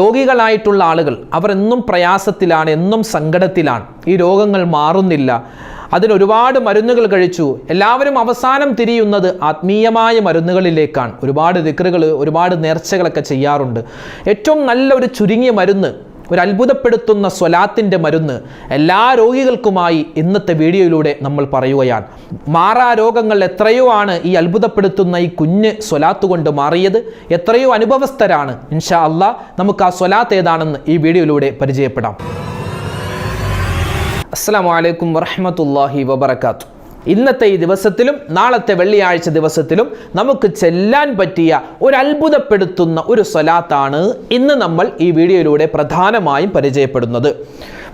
രോഗികളായിട്ടുള്ള ആളുകൾ അവർ എന്നും പ്രയാസത്തിലാണ് എന്നും സങ്കടത്തിലാണ്. ഈ രോഗങ്ങൾ മാറുന്നില്ല. അതിന് ഒരുപാട് മരുന്നുകൾ കഴിച്ചു. എല്ലാവരും അവസാനം തിരിയുന്നത് ആത്മീയമായ മരുന്നുകളിലേക്കാണ്. ഒരുപാട് ദിക്റുകൾ ഒരുപാട് നേർച്ചകളൊക്കെ ചെയ്യാറുണ്ട്. ഏറ്റവും നല്ല ഒരു ചുരുങ്ങിയ മരുന്ന് ഒരു അത്ഭുതപ്പെടുത്തുന്ന സ്വലാത്തിന്റെ മരുന്ന് എല്ലാ രോഗികൾക്കുമായി ഇന്നത്തെ വീഡിയോയിലൂടെ നമ്മൾ പറയുകയാണ്. മാറാ രോഗങ്ങൾ എത്രയോ ആണ് ഈ അത്ഭുതപ്പെടുത്തുന്ന ഈ കുഞ്ഞ് സ്വലാത്ത് കൊണ്ട് മാറിയത്. എത്രയോ അനുഭവസ്ഥരാണ്. ഇൻഷാ അള്ളാ നമുക്ക് ആ സ്വലാത്ത് ഏതാണെന്ന് ഈ വീഡിയോയിലൂടെ പരിചയപ്പെടാം. അസ്സാം വലൈക്കും വറഹമത്തല്ലാഹി വബർക്കാത്തു ഇന്നത്തെ ഈ ദിവസത്തിലും നാളത്തെ വെള്ളിയാഴ്ച ദിവസത്തിലും നമുക്ക് ചെല്ലാൻ പറ്റിയ ഒരു അത്ഭുതപ്പെടുത്തുന്ന ഒരു സ്വലാത്താണ് ഇന്ന് നമ്മൾ ഈ വീഡിയോയിലൂടെ പ്രധാനമായും പരിചയപ്പെടുന്നത്.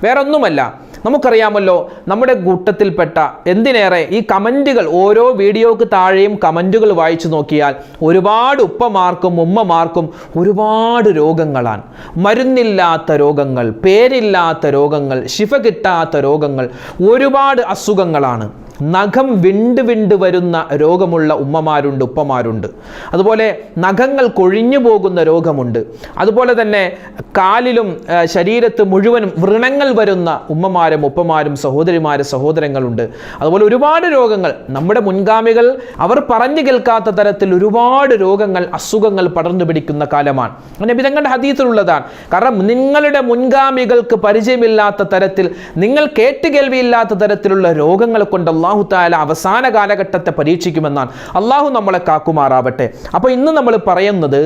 വേറൊന്നുമല്ല നമുക്കറിയാമല്ലോ നമ്മുടെ കൂട്ടത്തിൽപ്പെട്ട എന്തിനേറെ ഈ കമന്റുകൾ ഓരോ വീഡിയോക്ക് താഴെയും കമന്റുകൾ വായിച്ചു നോക്കിയാൽ ഒരുപാട് ഉപ്പമാർക്കും ഉമ്മമാർക്കും ഒരുപാട് രോഗങ്ങളാണ്. മരുന്നില്ലാത്ത രോഗങ്ങൾ പേരില്ലാത്ത രോഗങ്ങൾ ശിഫ കിട്ടാത്ത രോഗങ്ങൾ ഒരുപാട് അസുഖങ്ങളാണ്. നഖം വിണ്ട് വിണ്ട് വരുന്ന രോഗമുള്ള ഉമ്മമാരുണ്ട് ഉപ്പമാരുണ്ട്. അതുപോലെ നഖങ്ങൾ കൊഴിഞ്ഞു പോകുന്ന രോഗമുണ്ട്. അതുപോലെ തന്നെ കാലിലും ശരീരത്ത് മുഴുവനും വ്രണങ്ങൾ വരുന്ന ഉമ്മമാരും ഉപ്പമാരും സഹോദരിമാരും സഹോദരങ്ങളുണ്ട്. അതുപോലെ ഒരുപാട് രോഗങ്ങൾ. നമ്മുടെ മുൻഗാമികൾ അവർ പറഞ്ഞു കേൾക്കാത്ത തരത്തിൽ ഒരുപാട് രോഗങ്ങൾ അസുഖങ്ങൾ പടർന്നു പിടിക്കുന്ന കാലമാണ്. അങ്ങനെ വിധങ്ങളുടെ ഹദീസിലുള്ളതാണ്. കാരണം നിങ്ങളുടെ മുൻഗാമികൾക്ക് പരിചയമില്ലാത്ത തരത്തിൽ നിങ്ങൾ കേട്ടുകേൾവിയില്ലാത്ത തരത്തിലുള്ള രോഗങ്ങൾ കൊണ്ട് അള്ളാഹു താല അവസാന കാലഘട്ടത്തെ പരീക്ഷിക്കുമെന്നാണ്. അള്ളാഹു നമ്മളെ കാക്കുമാറാവട്ടെ. അപ്പോൾ ഇന്ന് നമ്മൾ പറയുന്നത്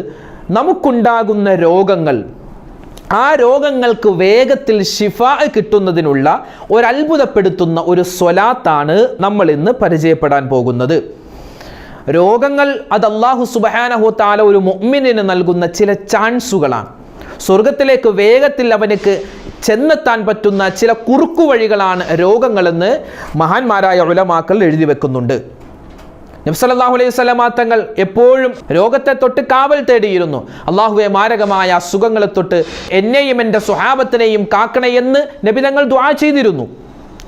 നമുക്കുണ്ടാകുന്ന രോഗങ്ങൾ ആ രോഗങ്ങൾക്ക് വേഗത്തിൽ ഷിഫ കിട്ടുന്നതിനുള്ള ഒരു അത്ഭുതപ്പെടുത്തുന്ന ഒരു സ്വലാത്താണ് നമ്മൾ ഇന്ന് പരിചയപ്പെടാൻ പോകുന്നത്. രോഗങ്ങൾ അത് അള്ളാഹു സുബഹാനഹു താല ഒരു മൊമ്മിനിന് നൽകുന്ന ചില ചാൻസുകളാണ്. സ്വർഗത്തിലേക്ക് വേഗത്തിൽ അവനക്ക് ചെന്നെത്താൻ പറ്റുന്ന ചില കുറുക്കു വഴികളാണ് രോഗങ്ങളെന്ന് മഹാന്മാരായ ഉലമാക്കൾ എഴുതി വെക്കുന്നുണ്ട്. നബ്സലാഹു അലൈഹി സ്വലമാ തങ്ങൾ എപ്പോഴും രോഗത്തെ തൊട്ട് കാവൽ തേടിയിരുന്നു. അള്ളാഹുവെ മാരകമായ അസുഖങ്ങളെ തൊട്ട് എന്നെയും എന്റെ സ്വഹാബത്തിനെയും കാക്കണയെന്ന് നബി തങ്ങൾ ദ്വാ ചെയ്തിരുന്നു.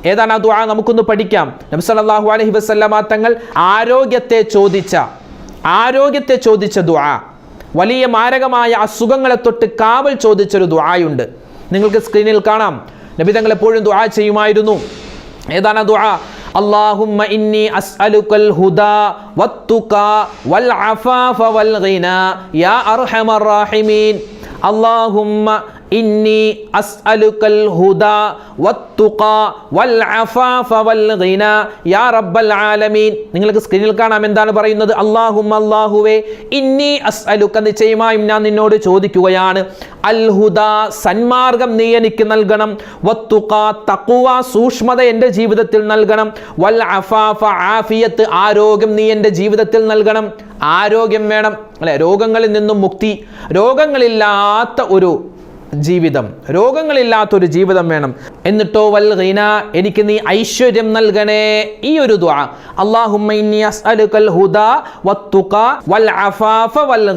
ഏതാണ് ആ ദ്വാ നമുക്കൊന്ന് പഠിക്കാം. നബി അലഹി വസല്ലമ തങ്ങൾ ആരോഗ്യത്തെ ചോദിച്ച ആരോഗ്യത്തെ ചോദിച്ച ദ്വാ വലിയ മാരകമായ അസുഖങ്ങളെ തൊട്ട് കാവൽ ചോദിച്ചൊരു ദ്വായുണ്ട് നിങ്ങൾക്ക് സ്ക്രീനിൽ കാണാം നബി തങ്ങൾ എപ്പോഴും ദ്വാ ചെയ്യുമായിരുന്നു ഏതാണ് ആ ദുആ اللهم إني أسألك الهدى والتقى والعفاف والغنى يا أرحم الراحمين اللهم ഇന്നി അസ്അലുക്കൽ ഹുദ വത്തുഖ വൽ അഫാഫ വൽ ഗിന യാ റബ്ബൽ ആലമീൻ. നിങ്ങൾക്ക് സ്ക്രീനിൽ കാണാം എന്താണ് പറയുന്നത്. അല്ലാഹുമ്മ അല്ലാഹുവേ ഇന്നി അസ്അലുക്ക നിശ്ചയമായും ഞാൻ നിന്നോട് ചോദിക്കുകയാണ്. അൽ ഹുദ സന്മാർഗം നീ എനിക്ക് നൽകണം. വത്തുഖ തഖ്വ സൂക്ഷ്മത എന്റെ ജീവിതത്തിൽ നൽകണം. വൽ അഫാഫ ആഫിയത്ത് ആരോഗ്യം നീ എന്റെ ജീവിതത്തിൽ നൽകണം. ആരോഗ്യം വേണം. അല്ലെ? രോഗങ്ങളിൽ നിന്നും മുക്തി. രോഗങ്ങളില്ലാത്ത ഒരു ജീവിതം. രോഗങ്ങളില്ലാത്തൊരു ജീവിതം വേണം. എന്നിട്ടോ വൽ ഗിന എനിക്ക് നീ ഐശ്വര്യം നൽകണേ. ഈ ഒരു ഹുദ വത്തുക വൽ അഫാഫ വൽ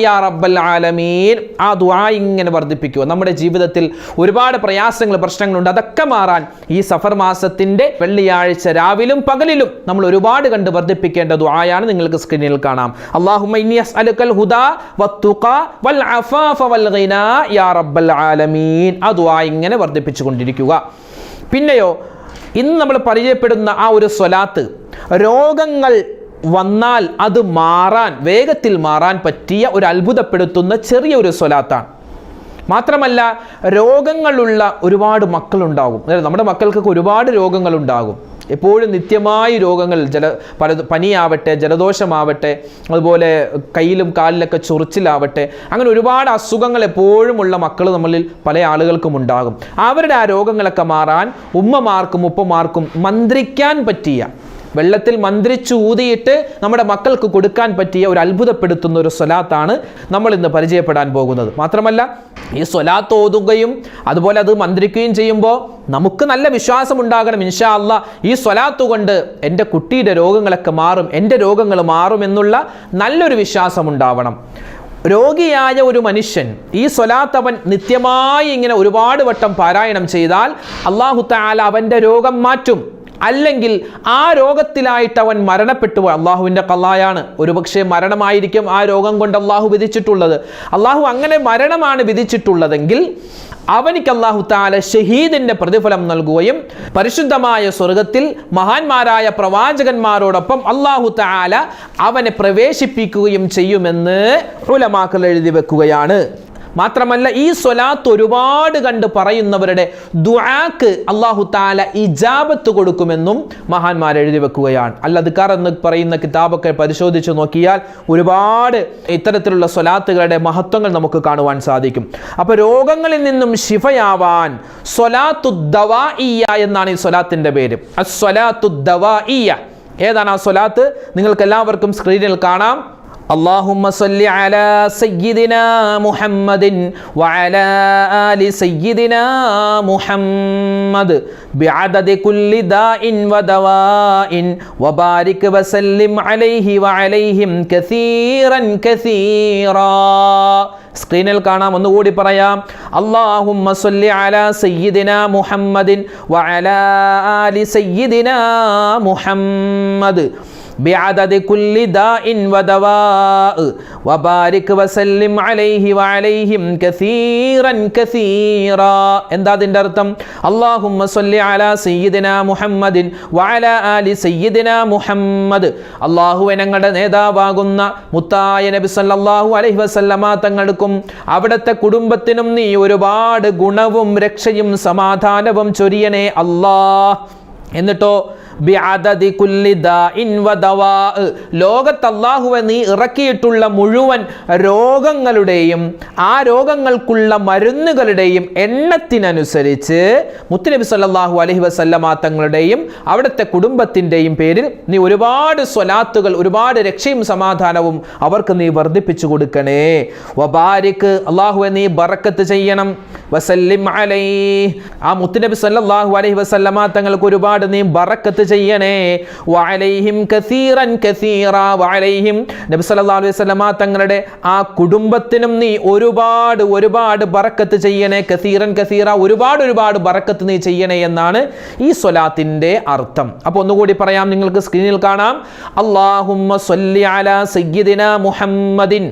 യാ റബ്ബൽ ആലമീൻ. ആ ഇങ്ങനെ വർദ്ധിപ്പിക്കുക. നമ്മുടെ ജീവിതത്തിൽ ഒരുപാട് പ്രയാസങ്ങൾ പ്രശ്നങ്ങളുണ്ട്. അതൊക്കെ മാറാൻ ഈ സഫർ മാസത്തിന്റെ വെള്ളിയാഴ്ച രാവിലും പകലിലും നമ്മൾ ഒരുപാട് കണ്ട് വർദ്ധിപ്പിക്കേണ്ട ദുആയാണ് നിങ്ങൾക്ക് സ്ക്രീനിൽ കാണാം. ഹുദ വത്തുക വൽ അഫാഫ വൽ യാ ആലമീൻ. ആ ദുആ ഇങ്ങനെ വർദ്ധിപ്പിച്ചു കൊണ്ടിരിക്കുക പിന്നെയോ ഇന്ന് നമ്മൾ പരിചയപ്പെടുന്ന ആ ഒരു സ്വലാത്ത് രോഗങ്ങൾ വന്നാൽ അത് മാറാൻ വേഗത്തിൽ മാറാൻ പറ്റിയ ഒരു അത്ഭുതപ്പെടുത്തുന്ന ചെറിയ ഒരു സ്വലാത്താണ്. മാത്രമല്ല രോഗങ്ങളുള്ള ഒരുപാട് മക്കളുണ്ടാകും. നമ്മുടെ മക്കൾക്കൊക്കെ ഒരുപാട് രോഗങ്ങളുണ്ടാകും. എപ്പോഴും നിത്യമായി രോഗങ്ങൾ ജല പല പനിയാവട്ടെ ജലദോഷമാവട്ടെ അതുപോലെ കയ്യിലും കാലിലൊക്കെ ചൊറിച്ചിലാവട്ടെ അങ്ങനെ ഒരുപാട് അസുഖങ്ങൾ എപ്പോഴും ഉള്ള മക്കൾ നമ്മളിൽ പല ആളുകൾക്കും ഉണ്ടാകും. അവരുടെ ആ രോഗങ്ങളൊക്കെ മാറാൻ ഉമ്മമാർക്കും ഉപ്പമാർക്കും മന്ത്രിക്കാൻ പറ്റിയ വെള്ളത്തിൽ മന്ത്രിച്ചു ഊതിയിട്ട് നമ്മുടെ മക്കൾക്ക് കൊടുക്കാൻ പറ്റിയ ഒരു അത്ഭുതപ്പെടുത്തുന്ന ഒരു സ്വലാത്താണ് നമ്മൾ ഇന്ന് പരിചയപ്പെടാൻ പോകുന്നത്. മാത്രമല്ല ഈ സ്വലാത്ത് ഓതുകയും അതുപോലെ അത് മന്ത്രിക്കുകയും ചെയ്യുമ്പോൾ നമുക്ക് നല്ല വിശ്വാസം ഉണ്ടാകണം ഇൻഷാ അല്ല. ഈ സ്വലാത്ത് കൊണ്ട് എന്റെ കുട്ടിയുടെ രോഗങ്ങളൊക്കെ മാറും എന്റെ രോഗങ്ങൾ മാറും എന്നുള്ള നല്ലൊരു വിശ്വാസം ഉണ്ടാവണം. രോഗിയായ ഒരു മനുഷ്യൻ ഈ സ്വലാത്ത് അവൻ നിത്യമായി ഇങ്ങനെ ഒരുപാട് വട്ടം പാരായണം ചെയ്താൽ അള്ളാഹു താല അവന്റെ രോഗം മാറ്റും. അല്ലെങ്കിൽ ആ രോഗത്തിലായിട്ട് അവൻ മരണപ്പെട്ടു പോയി. അള്ളാഹുവിന്റെ കള്ളായാണ്. ഒരുപക്ഷെ മരണമായിരിക്കും ആ രോഗം കൊണ്ട് അള്ളാഹു വിധിച്ചിട്ടുള്ളത്. അള്ളാഹു അങ്ങനെ മരണമാണ് വിധിച്ചിട്ടുള്ളതെങ്കിൽ അവനിക്ക് അള്ളാഹു താല ഷഹീദിന്റെ പ്രതിഫലം നൽകുകയും പരിശുദ്ധമായ സ്വർഗത്തിൽ മഹാന്മാരായ പ്രവാചകന്മാരോടൊപ്പം അള്ളാഹു താല അവനെ പ്രവേശിപ്പിക്കുകയും ചെയ്യുമെന്ന് ഉലമാക്കൾ എഴുതി വെക്കുകയാണ്. മാത്രമല്ല ഈ സ്വലാത്ത് ഒരുപാട് കണ്ട് പറയുന്നവരുടെ ദുആക്ക് അള്ളാഹു താല ഇജാബത്ത് കൊടുക്കുമെന്നും മഹാന്മാർ എഴുതി വെക്കുകയാണ്. അല്ലദ്ക്കാർ എന്ന് പറയുന്ന കിതാബൊക്കെ പരിശോധിച്ച് നോക്കിയാൽ ഒരുപാട് ഇത്തരത്തിലുള്ള സ്വലാത്തുകളുടെ മഹത്വങ്ങൾ നമുക്ക് കാണുവാൻ സാധിക്കും. അപ്പൊ രോഗങ്ങളിൽ നിന്നും ശിഫയാവാൻ സ്വലാത്തുദ്ദവാഇയ എന്നാണ് ഈ സ്വലാത്തിന്റെ പേര്. അസ്വലാത്തുദ്ദവാഇയ ഏതാണ് ആ സ്വലാത്ത്? നിങ്ങൾക്ക് എല്ലാവർക്കും സ്ക്രീനിൽ കാണാം. اللهم صل على سيدنا محمد وعلى آل سيدنا محمد بعدد كل داء ودواء وبارك وسلم عليه وعليهم كثيرا كثيرا സ്ക്രീനിൽ കാണാം ഒന്നുകൂടി പറയാം അള്ളാഹുമ്മ സല്ലി അലാ സയ്യിദിന മുഹമ്മദിൻ വഅലാ ആലി സയ്യിദിന മുഹമ്മദ് بعدد كل داء ودواء وبارك وسلم عليه وعليهم كثيرا كثيرا എന്താ അതിൻ്റെ അർത്ഥം അള്ളാഹുമ്മ സല്ലി അലാ സയ്യിദിന മുഹമ്മദിൻ വഅല ആലി സയ്യിദിന മുഹമ്മദ് അള്ളാഹുവെ ഞങ്ങളുടെ നേതാവാകുന്ന മുത്തായ നബി സല്ലല്ലാഹു അലൈഹി വസല്ലമ തങ്ങൾക്കും അവിടുത്തെ കുടുംബത്തിനും നീ ഒരുപാട് ഗുണവും രക്ഷയും സമാധാനവും ചൊരിയണേ അല്ലാഹ് എന്നിട്ടോ ലോകത്ത് അള്ളാഹുവെ നീ ഇറക്കിയിട്ടുള്ള മുഴുവൻ രോഗങ്ങളുടെയും ആ രോഗങ്ങൾക്കുള്ള മരുന്നുകളുടെയും എണ്ണത്തിനനുസരിച്ച് മുത്തുനബി സല്ലാഹു അലഹി വസല്ലമ തങ്ങളുടെയും അവിടുത്തെ കുടുംബത്തിന്റെയും പേരിൽ നീ ഒരുപാട് സ്വലാത്തുകൾ ഒരുപാട് രക്ഷയും സമാധാനവും അവർക്ക് നീ വർദ്ധിപ്പിച്ചു കൊടുക്കണേ. വബാരിക്ക് അള്ളാഹുവെ നീ ബറക്കത്ത് ചെയ്യണം. വസല്ലിം അലൈ ആ മുത്തുനബി സല്ലാഹു അലഹി വസല്ലമ തങ്ങൾക്ക് ഒരുപാട് നീ ബറക്കത്ത് ചെയ്യണേ. വഅലൈഹിം കസീറൻ കസീറ. വഅലൈഹിം നബി സല്ലല്ലാഹു അലൈഹി വസല്ലമ തങ്ങളുടെ ആ കുടുംബത്തിനും നീ ഒരുപാട് ഒരുപാട് ബറക്കത്ത് ചെയ്യണേ. കസീറൻ കസീറ ഒരുപാട് ഒരുപാട് ബറക്കത്ത് നീ ചെയ്യണേ എന്നാണ് ഈ സ്വലാത്തിന്റെ അർത്ഥം. അപ്പോൾ ഒന്നുകൂടി പറയാം നിങ്ങൾക്ക് സ്ക്രീനിൽ കാണാം. അല്ലാഹുമ്മ സല്ലി അലാ സയ്യിദിന മുഹമ്മദിൻ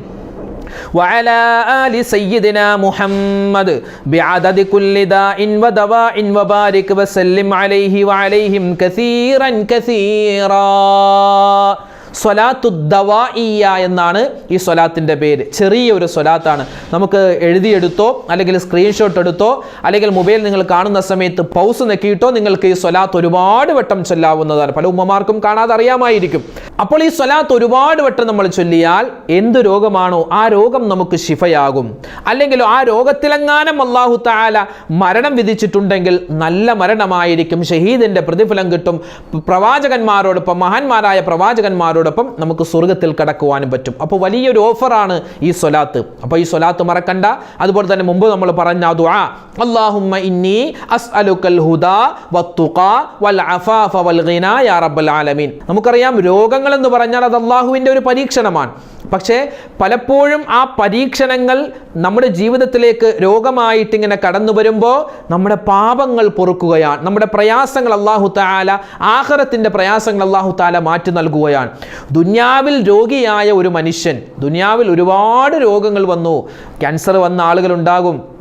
وعلى آل سيدنا محمد بعدد كل داء ودواء وبارك وسلم عليه وعليهم كثيرا كثيرا സ്വലാത്തു ദവാഇയ എന്നാണ് ഈ സ്വലാത്തിന്റെ പേര്. ചെറിയ ഒരു സ്വലാത്താണ്. നമുക്ക് എഴുതിയെടുത്തോ അല്ലെങ്കിൽ സ്ക്രീൻഷോട്ട് എടുത്തോ അല്ലെങ്കിൽ മൊബൈൽ നിങ്ങൾ കാണുന്ന സമയത്ത് പൗസ് നെക്കിയിട്ടോ നിങ്ങൾക്ക് ഈ സ്വലാത്ത് ഒരുപാട് വട്ടം ചൊല്ലാവുന്നതാണ്. പല ഉമ്മമാർക്കും കാണാതെ അറിയാമായിരിക്കും അപ്പോൾ ഈ സ്വലാത്ത് ഒരുപാട് വട്ടം നമ്മൾ ചൊല്ലിയാൽ എന്ത് രോഗമാണോ ആ രോഗം നമുക്ക് ശിഫയാകും. അല്ലെങ്കിൽ ആ രോഗത്തിലെങ്ങാനും അള്ളാഹു താല മരണം വിധിച്ചിട്ടുണ്ടെങ്കിൽ നല്ല മരണമായിരിക്കും. ഷഹീദിന്റെ പ്രതിഫലം കിട്ടും. പ്രവാചകന്മാരോടൊപ്പം മഹാന്മാരായ പ്രവാചകന്മാരോടൊപ്പം നമുക്ക് സ്വർഗത്തിൽ കടക്കുവാനും പറ്റും. അപ്പോൾ വലിയൊരു ഓഫറാണ് ഈ സ്വലാത്ത്. അപ്പോൾ ഈ സ്വലാത്ത് മറക്കണ്ട. അതുപോലെ തന്നെ മുമ്പ് നമ്മൾ പറഞ്ഞ ദുആ അല്ലാഹുമ്മ ഇന്നി അസ്അലുക്കൽ ഹുദാ വത്തുഖാ വൽ അഫാഫ വൽ ഗിനാ ആലമീൻ. നമുക്കറിയാം രോഗങ്ങൾ എന്ന് പറഞ്ഞാൽ അത് അള്ളാഹുവിന്റെ ഒരു പരീക്ഷണമാണ്. പക്ഷേ പലപ്പോഴും ആ പരീക്ഷണങ്ങൾ നമ്മുടെ ജീവിതത്തിലേക്ക് രോഗമായിട്ട് ഇങ്ങനെ കടന്നു വരുമ്പോൾ നമ്മുടെ പാപങ്ങൾ പൊറുക്കുകയാണ്. നമ്മുടെ പ്രയാസങ്ങൾ അള്ളാഹു താല ആഹാരത്തിന്റെ പ്രയാസങ്ങൾ അള്ളാഹു താല മാറ്റി നൽകുകയാണ്. ദുന്യാവിൽ രോഗിയായ ഒരു മനുഷ്യൻ ദുന്യാവിൽ ഒരുപാട് രോഗങ്ങൾ വന്നു ക്യാൻസർ വന്ന ആളുകളുണ്ടാകും.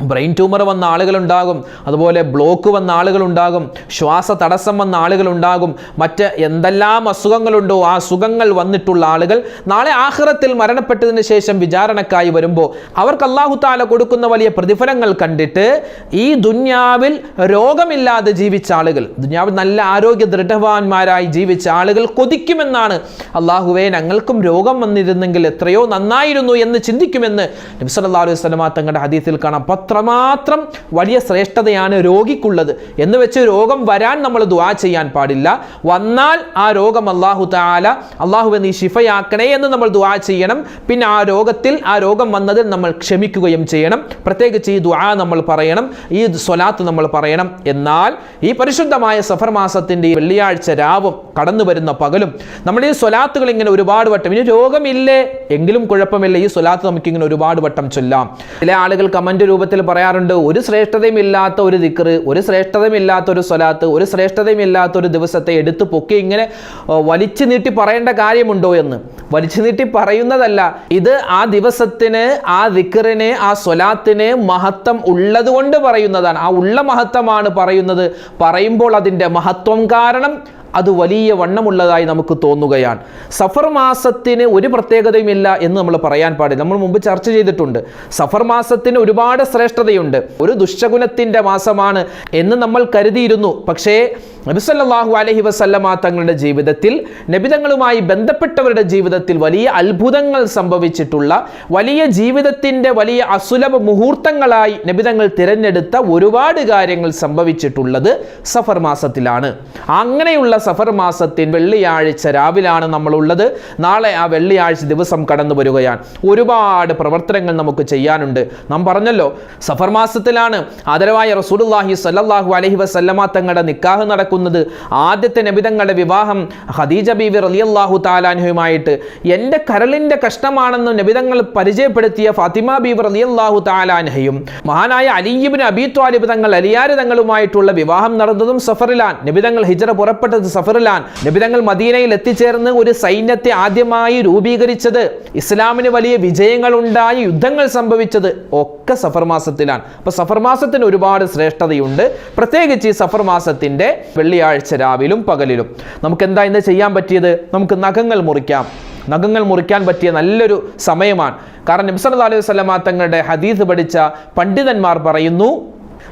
ബ്രെയിൻ ട്യൂമർ വന്ന ആളുകളുണ്ടാകും. അതുപോലെ ബ്ലോക്ക് വന്ന ആളുകളുണ്ടാകും. ശ്വാസ തടസ്സം വന്ന ആളുകളുണ്ടാകും. മറ്റ് എന്തെല്ലാം അസുഖങ്ങളുണ്ടോ ആ അസുഖങ്ങൾ വന്നിട്ടുള്ള ആളുകൾ നാളെ ആഹ്റത്തിൽ മരണപ്പെട്ടതിന് ശേഷം വിചാരണക്കായി വരുമ്പോൾ അവർക്ക് അള്ളാഹു താല കൊടുക്കുന്ന വലിയ പ്രതിഫലങ്ങൾ കണ്ടിട്ട് ഈ ദുന്യാവിൽ രോഗമില്ലാതെ ജീവിച്ച ആളുകൾ ദുന്യാവിൽ നല്ല ആരോഗ്യ ദൃഢവാന്മാരായി ജീവിച്ച ആളുകൾ കൊതിക്കുമെന്നാണ് അള്ളാഹുവെ ഞങ്ങൾക്കും രോഗം വന്നിരുന്നെങ്കിൽ എത്രയോ നന്നായിരുന്നു എന്ന് ചിന്തിക്കുമെന്ന് നബി സല്ലല്ലാഹു അലൈഹി സ്വലമാ തങ്ങളുടെ ഹദീസിൽ കാണാം. അത്രമാത്രം വലിയ ശ്രേഷ്ഠതയാണ് രോഗിക്കുള്ളത്. എന്ന് വെച്ച് രോഗം വരാൻ നമ്മൾ ദുവാ ചെയ്യാൻ പാടില്ല. വന്നാൽ ആ രോഗം അള്ളാഹു താല അള്ളാഹു നീ ശിഫയാക്കണേ എന്ന് നമ്മൾ ദുവാ ചെയ്യണം. പിന്നെ ആ രോഗത്തിൽ ആ രോഗം വന്നതിൽ നമ്മൾ ക്ഷമിക്കുകയും ചെയ്യണം. പ്രത്യേകിച്ച് ഈ ദുആ നമ്മൾ പറയണം. ഈ സ്വലാത്ത് നമ്മൾ പറയണം. എന്നാൽ ഈ പരിശുദ്ധമായ സഫർ മാസത്തിന്റെ വെള്ളിയാഴ്ച രാവും കടന്നു വരുന്ന പകലും നമ്മൾ ഈ സ്വലാത്തുകൾ ഇങ്ങനെ ഒരുപാട് വട്ടം. ഇനി രോഗമില്ലേ? എങ്കിലും കുഴപ്പമില്ല. ഈ സ്വലാത്ത് നമുക്കിങ്ങനെ ഒരുപാട് വട്ടം ചൊല്ലാം. ചില ആളുകൾ കമന്റ് രൂപത്തിൽ പറയാറുണ്ട് ഒരു ശ്രേഷ്ഠതയുമില്ലാത്ത ഒരു ദിക്കർ ഒരു ശ്രേഷ്ഠതയുമില്ലാത്ത ഒരു സ്വലാത്ത് ഒരു ശ്രേഷ്ഠതയുമില്ലാത്ത ഒരു ദിവസത്തെ എടുത്തു പൊക്കി ഇങ്ങനെ വലിച്ചു നീട്ടി പറയേണ്ട കാര്യമുണ്ടോ എന്ന്? വലിച്ചു നീട്ടി പറയുന്നതല്ല ഇത് ആ ദിവസത്തിന് ആ ദിക്കറിന് ആ സ്വലാത്തിന് മഹത്വം ഉള്ളതുകൊണ്ട് പറയുന്നതാണ്. ആ ഉള്ള മഹത്വമാണ് പറയുന്നത്. പറയുമ്പോൾ അതിന്റെ മഹത്വം കാരണം അത് വലിയ വണ്ണമുള്ളതായി നമുക്ക് തോന്നുകയാണ്. സഫർ മാസത്തിന് ഒരു പ്രത്യേകതയുമില്ല എന്ന് നമ്മൾ പറയാൻ പാടില്ല. നമ്മൾ മുമ്പ് ചർച്ച ചെയ്തിട്ടുണ്ട്. സഫർ മാസത്തിന് ഒരുപാട് ശ്രേഷ്ഠതയുണ്ട്. ഒരു ദുഷ്ടഗുണത്തിന്റെ മാസമാണ് എന്ന് നമ്മൾ കരുതിയിരുന്നു. പക്ഷേ നബിസല്ലാഹു അലഹി വസല്ലമ തങ്ങളുടെ ജീവിതത്തിൽ നബിതങ്ങളുമായി ബന്ധപ്പെട്ടവരുടെ ജീവിതത്തിൽ വലിയ അത്ഭുതങ്ങൾ സംഭവിച്ചിട്ടുള്ള വലിയ ജീവിതത്തിന്റെ വലിയ അസുലഭ മുഹൂർത്തങ്ങളായി നബിതങ്ങൾ തിരഞ്ഞെടുത്ത ഒരുപാട് കാര്യങ്ങൾ സംഭവിച്ചിട്ടുള്ളത് സഫർ മാസത്തിലാണ്. അങ്ങനെയുള്ള സഫർ മാസത്തിൽ വെള്ളിയാഴ്ച രാവിലാണ് നമ്മളുള്ളത്. നാളെ ആ വെള്ളിയാഴ്ച ദിവസം കടന്നു വരികയാണ്. ഒരുപാട് പ്രവർത്തനങ്ങൾ നമുക്ക് ചെയ്യാനുണ്ട്. നാം പറഞ്ഞല്ലോ സഫർ മാസത്തിലാണ്. ആദരവായ റസൂലുള്ളാഹി സ്വല്ലല്ലാഹു അലൈഹി വസല്ലമ തങ്ങളുടെ നിക്കാഹ് നടക്കുന്നത്. ആദ്യത്തെ നബിതങ്ങളുടെ വിവാഹം ഖദീജ ബീവി റളിയല്ലാഹു താലാൻഹുമായിട്ട് എന്റെ കരളിന്റെ കഷ്ടമാണെന്ന് നബിതങ്ങൾ പരിചയപ്പെടുത്തിയ ഫാത്തിമ ബീവി റളിയല്ലാഹു താലാൻഹയും മഹാനായ അലിയിബിന് അബീ ത്വാലിബ് തങ്ങൾ അലിയാർ തങ്ങളുമായിട്ടുള്ള വിവാഹം നടന്നതും സഫറിലാൻ നബിതങ്ങൾ ഹിജറ പുറപ്പെട്ടത് സഫറിലാൻ നബിതങ്ങൾ മദീനയിൽ എത്തിച്ചേർന്ന് ഒരു സൈന്യത്തെ ആദ്യമായി രൂപീകരിച്ചത്. ഇസ്ലാമിന് വലിയ വിജയങ്ങൾ ഉണ്ടായി യുദ്ധങ്ങൾ സംഭവിച്ചത് ഒക്കെ സഫർ മാസത്തിലാണ്. അപ്പൊ സഫർ മാസത്തിന് ഒരുപാട് ശ്രേഷ്ഠതയുണ്ട്. പ്രത്യേകിച്ച് ഈ സഫർ മാസത്തിന്റെ വെള്ളിയാഴ്ച രാവിലും പകലിലും. നമുക്ക് എന്താ ഇന്ന് ചെയ്യാൻ പറ്റിയത്? നമുക്ക് നഖങ്ങൾ മുറിക്കാം. നഖങ്ങൾ മുറിക്കാൻ പറ്റിയ നല്ലൊരു സമയമാണ്. കാരണം നബ്സല്ലാ അലൈഹി വസല്ലമ തങ്ങളുടെ ഹദീസ് പഠിച്ച പണ്ഡിതന്മാർ പറയുന്നു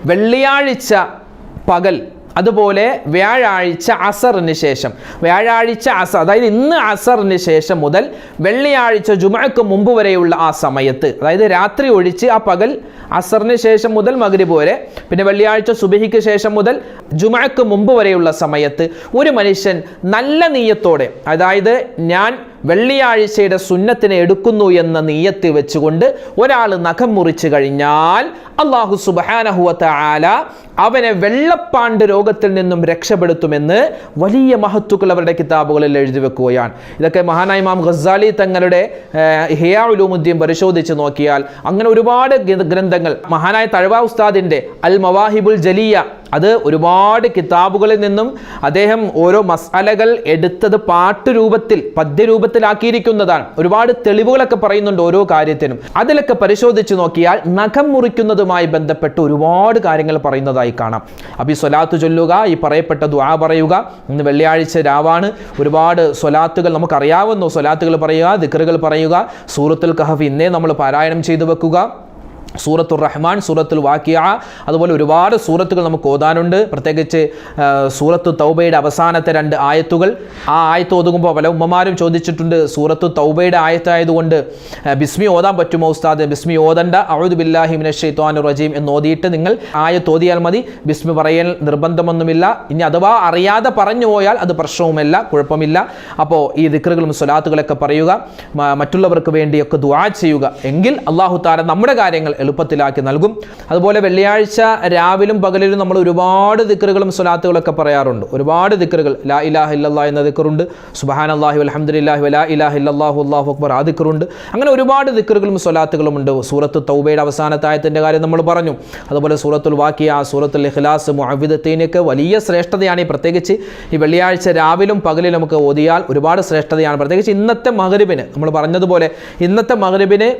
വെള്ളിയാഴ്ച പകൽ അതുപോലെ വ്യാഴാഴ്ച അസറിന് ശേഷം. വ്യാഴാഴ്ച അസർ അതായത് ഇന്ന് അസറിന് ശേഷം മുതൽ വെള്ളിയാഴ്ച ജുമാക്ക് മുമ്പ് വരെയുള്ള ആ സമയത്ത്. അതായത് രാത്രി ഒഴിച്ച് ആ പകൽ അസറിന് ശേഷം മുതൽ മഗ്രിബ് വരെ പിന്നെ വെള്ളിയാഴ്ച സുബഹിക്ക് ശേഷം മുതൽ ജുമാക്ക് മുമ്പ് വരെയുള്ള സമയത്ത് ഒരു മനുഷ്യൻ നല്ല നീയത്തോടെ അതായത് ഞാൻ വെള്ളിയാഴ്ചയുടെ സുന്നത്തിനെ എടുക്കുന്നു എന്ന നീയത്ത് വെച്ചുകൊണ്ട് ഒരാൾ നഖം മുറിച്ചു കഴിഞ്ഞാൽ അള്ളാഹു സുബാനഹുവത്ത ആല അവനെ വെള്ളപ്പാണ്ട് രോഗത്തിൽ നിന്നും രക്ഷപ്പെടുത്തുമെന്ന് വലിയ മഹത്തുക്കൾ അവരുടെ കിതാബുകളിൽ എഴുതി വെക്കുകയാണ്. ഇതൊക്കെ മഹാനായ ഇമാം ഖസാലി തങ്ങളുടെ ഹിയാഉലൂമുദ്ദീൻ പരിശോധിച്ച് നോക്കിയാൽ അങ്ങനെ ഒരുപാട് ഗ്രന്ഥങ്ങൾ. മഹാനായ തഴവ ഉസ്താദിന്റെ അൽ മവാഹിബുൽ ജലിയ അത് ഒരുപാട് കിതാബുകളിൽ നിന്നും അദ്ദേഹം ഓരോ മസാലകൾ എടുത്തത് പാട്ട് രൂപത്തിൽ പദ്യരൂപത്തിലാക്കിയിരിക്കുന്നതാണ്. ഒരുപാട് തെളിവുകളൊക്കെ പറയുന്നുണ്ട് ഓരോ കാര്യത്തിനും. അതിലൊക്കെ പരിശോധിച്ച് നോക്കിയാൽ നഖം മുറിക്കുന്നതുമായി ബന്ധപ്പെട്ട് ഒരുപാട് കാര്യങ്ങൾ പറയുന്നതായി കാണാം. ഈ സ്വലാത്ത് ചൊല്ലുക ഈ പറയപ്പെട്ട ദുആ പറയുക. ഇന്ന് വെള്ളിയാഴ്ച രാവാണ്. ഒരുപാട് സ്വലാത്തുകൾ നമുക്കറിയാവുന്ന. സ്വലാത്തുകൾ പറയുക ദിക്കറുകൾ പറയുക. സൂറത്തുൽ കഹഫ് ഇന്നേ നമ്മൾ പാരായണം ചെയ്തു വെക്കുക. സൂറത്തുർ റഹ്മാൻ സൂറത്തുൽ വാക്കിയ അതുപോലെ ഒരുപാട് സൂറത്തുകൾ നമുക്ക് ഓതാനുണ്ട്. പ്രത്യേകിച്ച് സൂറത്തു തൗബയുടെ അവസാനത്തെ രണ്ട് ആയത്തുകൾ. ആ ആയത്ത് ഓതുമ്പോൾ പല ഉമ്മമാരും ചോദിച്ചിട്ടുണ്ട് സൂറത്തു തൗബയുടെ ആയത്തായതുകൊണ്ട് ബിസ്മി ഓതാൻ പറ്റുമോ ഉസ്താദ്? ബിസ്മി ഓതണ്ട. അഴുദ് ബില്ലാഹി മിനശ് റജീം എന്ന് ഓതിയിട്ട് നിങ്ങൾ ആയത്ത് ഓതിയാൽ മതി. ബിസ്മി പറയൽ നിർബന്ധമൊന്നുമില്ല. ഇനി അഥവാ അറിയാതെ പറഞ്ഞു പോയാൽ അത് പ്രശ്നവുമല്ല കുഴപ്പമില്ല. അപ്പോൾ ഈ ദിക്റുകളും സ്വലാത്തുകളൊക്കെ പറയുക മറ്റുള്ളവർക്ക് വേണ്ടിയൊക്കെ ദുആ ചെയ്യുക. എങ്കിൽ അള്ളാഹു താര നമ്മുടെ കാര്യങ്ങൾ എളുപ്പത്തിലാക്കി നൽകും. അതുപോലെ വെള്ളിയാഴ്ച രാവിലും പകലിലും നമ്മൾ ഒരുപാട് ദിക്കറുകളും സ്വലാത്തുകളൊക്കെ പറയാറുണ്ട്. ഒരുപാട് ദിക്കറുകൾ ലാ ഇലാഹ ഇല്ലല്ലാ എന്ന ദിക്കറുണ്ട് സുബാൻ അള്ളാഹു അലഹമുല്ലാഹി വലാ ഇലാഹ ഇല്ലല്ലാഹു അല്ലാഹു അക്ബർ ആ ദിക്കറുണ്ട് അങ്ങനെ ഒരുപാട് ദിക്കറുകളും സ്വലാത്തുകളും ഉണ്ട് സൂറത്ത് തൗബയുടെ അവസാനത്തായത്തിന്റെ കാര്യം നമ്മൾ പറഞ്ഞു. അതുപോലെ സൂറത്തുൽ വാക്കിയ സൂറത്തുൽ ഇഖ്ലാസ് മുഹവിദത്തീനൊക്കെ വലിയ ശ്രേഷ്ഠതയാണ് ഈ പ്രത്യേകിച്ച് ഈ വെള്ളിയാഴ്ച രാവിലും പകലിലും നമുക്ക് ഓതിയാൽ ഒരുപാട് ശ്രേഷ്ഠതയാണ്. പ്രത്യേകിച്ച് ഇന്നത്തെ മഹരിബിന് നമ്മൾ പറഞ്ഞതുപോലെ ഇന്നത്തെ മഹരിബിന്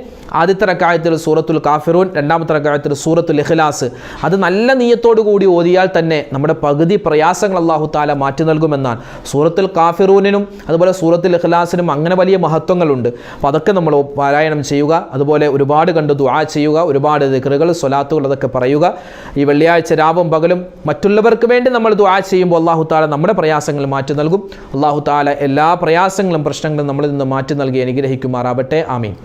ആദ്യത്തെ റക്കായത്തിൽ സൂറത്തുൽ കാഫിറൂൻ രണ്ടാമത്തെ റക്കായത്തിൽ സൂറത്തുൽ ഇഖ്ലാസ്. അത് നല്ല നീയത്തോടു കൂടി ഓതിയാൽ തന്നെ നമ്മുടെ പകുതി പ്രയാസങ്ങൾ അള്ളാഹു താല മാറ്റി നൽകുമെന്നാണ്. സൂറത്തുൽ കാഫിറൂനിനും അതുപോലെ സൂറത്തുൽ ഇഖ്ലാസിനും അങ്ങനെ വലിയ മഹത്വങ്ങളുണ്ട്. അപ്പോൾ അതൊക്കെ നമ്മൾ പാരായണം ചെയ്യുക അതുപോലെ ഒരുപാട് കണ്ട് ദുആ ചെയ്യുക ഒരുപാട് ദിക്റുകൾ സ്വലാത്തുകൾ അതൊക്കെ പറയുക. ഈ വെള്ളിയാഴ്ച രാവും പകലും മറ്റുള്ളവർക്ക് വേണ്ടി നമ്മൾ ദുആ ചെയ്യുമ്പോൾ അള്ളാഹു താല നമ്മുടെ പ്രയാസങ്ങൾ മാറ്റി നൽകും. അള്ളാഹു താല എല്ലാ പ്രയാസങ്ങളും പ്രശ്നങ്ങളും നമ്മളിൽ നിന്ന് മാറ്റി നൽകി അനുഗ്രഹിക്കുമാറാവട്ടെ. ആമീൻ.